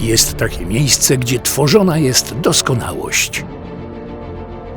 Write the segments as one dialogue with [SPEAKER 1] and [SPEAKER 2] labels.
[SPEAKER 1] Jest takie miejsce, gdzie tworzona jest doskonałość.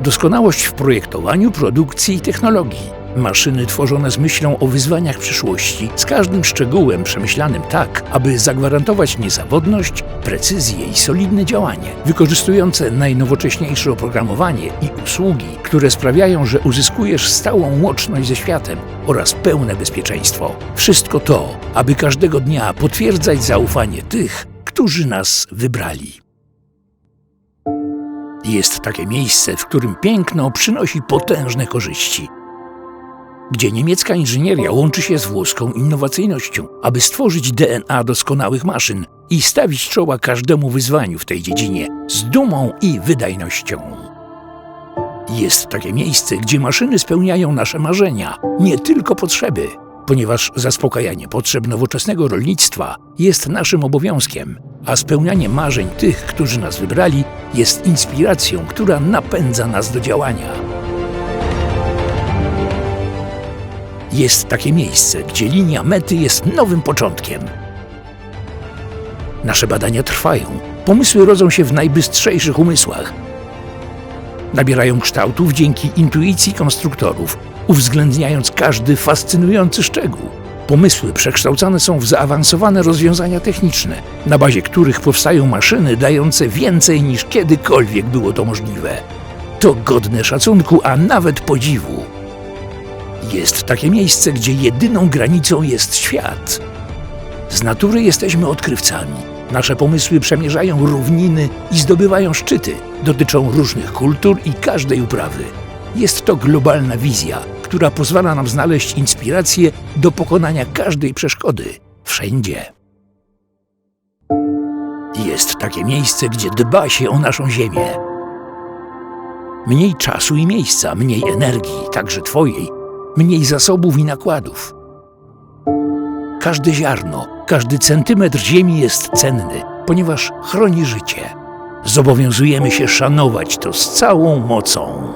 [SPEAKER 1] Doskonałość w projektowaniu, produkcji i technologii. Maszyny tworzone z myślą o wyzwaniach przyszłości, z każdym szczegółem przemyślanym tak, aby zagwarantować niezawodność, precyzję i solidne działanie, wykorzystujące najnowocześniejsze oprogramowanie i usługi, które sprawiają, że uzyskujesz stałą łączność ze światem oraz pełne bezpieczeństwo. Wszystko to, aby każdego dnia potwierdzać zaufanie tych, którzy nas wybrali. Jest takie miejsce, w którym piękno przynosi potężne korzyści. Gdzie niemiecka inżynieria łączy się z włoską innowacyjnością, aby stworzyć DNA doskonałych maszyn i stawić czoła każdemu wyzwaniu w tej dziedzinie z dumą i wydajnością. Jest takie miejsce, gdzie maszyny spełniają nasze marzenia, nie tylko potrzeby, ponieważ zaspokajanie potrzeb nowoczesnego rolnictwa jest naszym obowiązkiem, a spełnianie marzeń tych, którzy nas wybrali, jest inspiracją, która napędza nas do działania. Jest takie miejsce, gdzie linia mety jest nowym początkiem. Nasze badania trwają, pomysły rodzą się w najbystrzejszych umysłach. Nabierają kształtów dzięki intuicji konstruktorów, uwzględniając każdy fascynujący szczegół. Pomysły przekształcane są w zaawansowane rozwiązania techniczne, na bazie których powstają maszyny dające więcej niż kiedykolwiek było to możliwe. To godne szacunku, a nawet podziwu. Jest takie miejsce, gdzie jedyną granicą jest świat. Z natury jesteśmy odkrywcami. Nasze pomysły przemierzają równiny i zdobywają szczyty. Dotyczą różnych kultur i każdej uprawy. Jest to globalna wizja, która pozwala nam znaleźć inspirację do pokonania każdej przeszkody, wszędzie. Jest takie miejsce, gdzie dba się o naszą Ziemię. Mniej czasu i miejsca, mniej energii, także Twojej, mniej zasobów i nakładów. Każde ziarno, każdy centymetr ziemi jest cenny, ponieważ chroni życie. Zobowiązujemy się szanować to z całą mocą.